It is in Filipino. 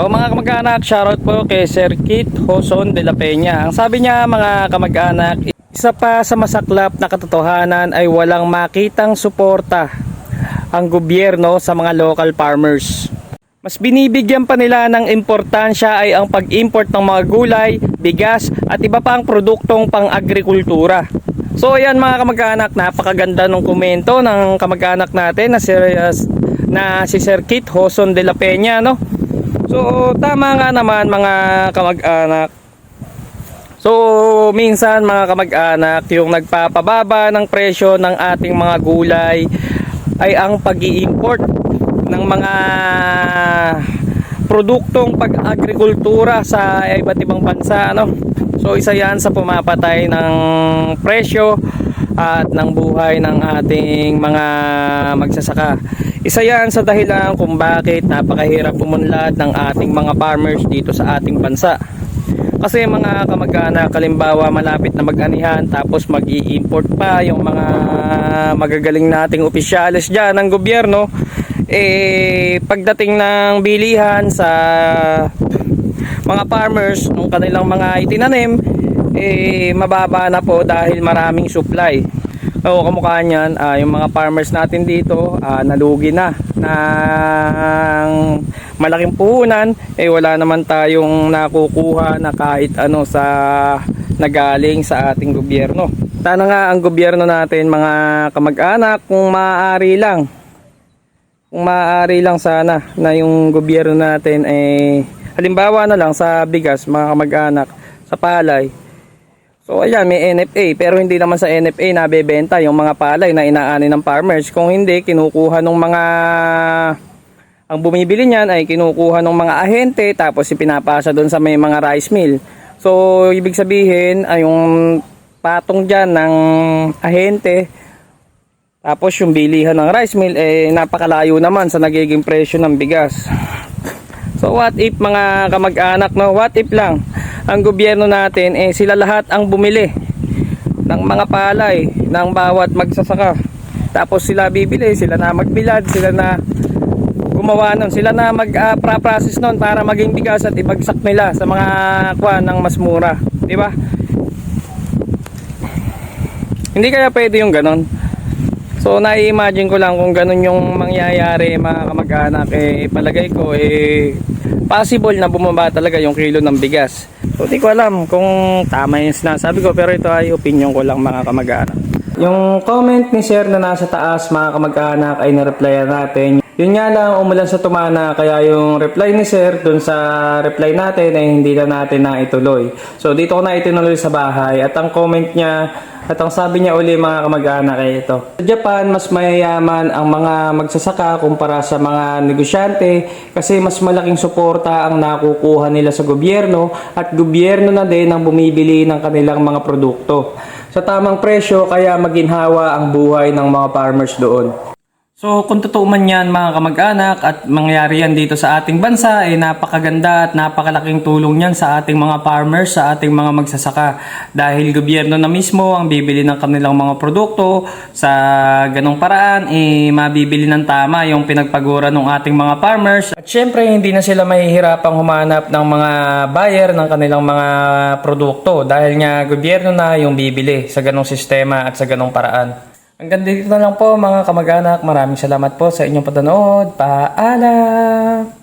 O mga kamag-anak, shoutout po kay Sir Kit Hoson de la Peña. Ang sabi niya mga kamag-anak, isa pa sa masaklap na katotohanan ay walang makitang suporta ang gobyerno sa mga local farmers. Mas binibigyan pa nila ng importansya ay ang pag-import ng mga gulay, bigas at iba pang produktong pang-agrikultura. So ayan mga kamag-anak, napakaganda ng komento ng kamag-anak natin na si, na si Sir Kit Hoson de la Peña. No? So tama nga naman mga kamag-anak. So minsan mga kamag-anak, yung nagpapababa ng presyo ng ating mga gulay ay ang pag import ng mga produktong pag-agrikultura sa iba't ibang bansa ano. So isa 'yan sa pumapatay ng presyo at ng buhay ng ating mga magsasaka. Isa 'yan sa dahilan kung bakit napakahirap pumunlad ng ating mga farmers dito sa ating bansa. Kasi mga kamag-anak, kalimbawa malapit na mag-anihan tapos mag import pa yung mga magagaling nating opisyalis dyan ng gobyerno eh pagdating ng bilihan sa mga farmers nung kanilang mga itinanim eh mababa na po dahil maraming supply. O kamukha niyan ah, yung mga farmers natin dito ah, nalugi na ng malaking puhunan. Eh wala naman tayong nakukuha na kahit ano sa nagaling sa ating gobyerno. Sana nga ang gobyerno natin mga kamag-anak kung maaari lang kung maaari lang sana na yung gobyerno natin eh halimbawa na lang sa bigas mga kamag-anak sa palay So ayan, may NFA pero hindi naman sa NFA nabebenta yung mga palay na inaani ng farmers. Kung hindi, kinukuha ng mga ang bumibili niyan ay kinukuha ng mga ahente tapos ipinapasa doon sa may mga rice mill. So ibig sabihin ay yung patong diyan ng ahente tapos yung bilihan ng rice mill eh napakalayo naman sa nagiging presyo ng bigas. So what if mga kamag-anak no, what if lang ang gobyerno natin eh sila lahat ang bumili ng mga palay ng bawat magsasaka. Tapos sila bibili, sila na magbilad, sila na gumawa nun, sila na mag-process nun para maging bigas at ibagsak nila sa mga kwan ng mas mura, di ba? Hindi kaya pwede yung ganon. So nai-imagine ko lang kung ganun yung mangyayari mga kamag-anak eh palagay ko eh possible na bumaba talaga yung kilo ng bigas. So di ko alam kung tama yung sinasabi ko pero ito ay opinion ko lang mga kamag-anak. Yung comment ni Sir na nasa taas mga kamag-anak ay na-replyan natin. Yun nga lang umulan sa tumana kaya yung reply ni Sir dun sa reply natin ay hindi na natin na ituloy. So dito ko na itinuloy sa bahay at ang comment niya at ang sabi niya uli mga kamag-anak ay ito. Sa Japan, mas mayayaman ang mga magsasaka kumpara sa mga negosyante kasi mas malaking suporta ang nakukuha nila sa gobyerno at gobyerno na din ang bumibili ng kanilang mga produkto. Sa tamang presyo kaya maginhawa ang buhay ng mga farmers doon. So kung totoo man yan mga kamag-anak at mangyari yan dito sa ating bansa ay napakaganda at napakalaking tulong yan sa ating mga farmers, sa ating mga magsasaka dahil gobyerno na mismo ang bibili ng kanilang mga produkto sa ganong paraan eh mabibili ng tama yung pinagpagura ng ating mga farmers at syempre hindi na sila mahihirapang humanap ng mga buyer ng kanilang mga produkto dahil nga gobyerno na yung bibili sa ganong sistema at sa ganong paraan. Hanggang dito na lang po mga kamag-anak. Maraming salamat po sa inyong panonood. Paalam!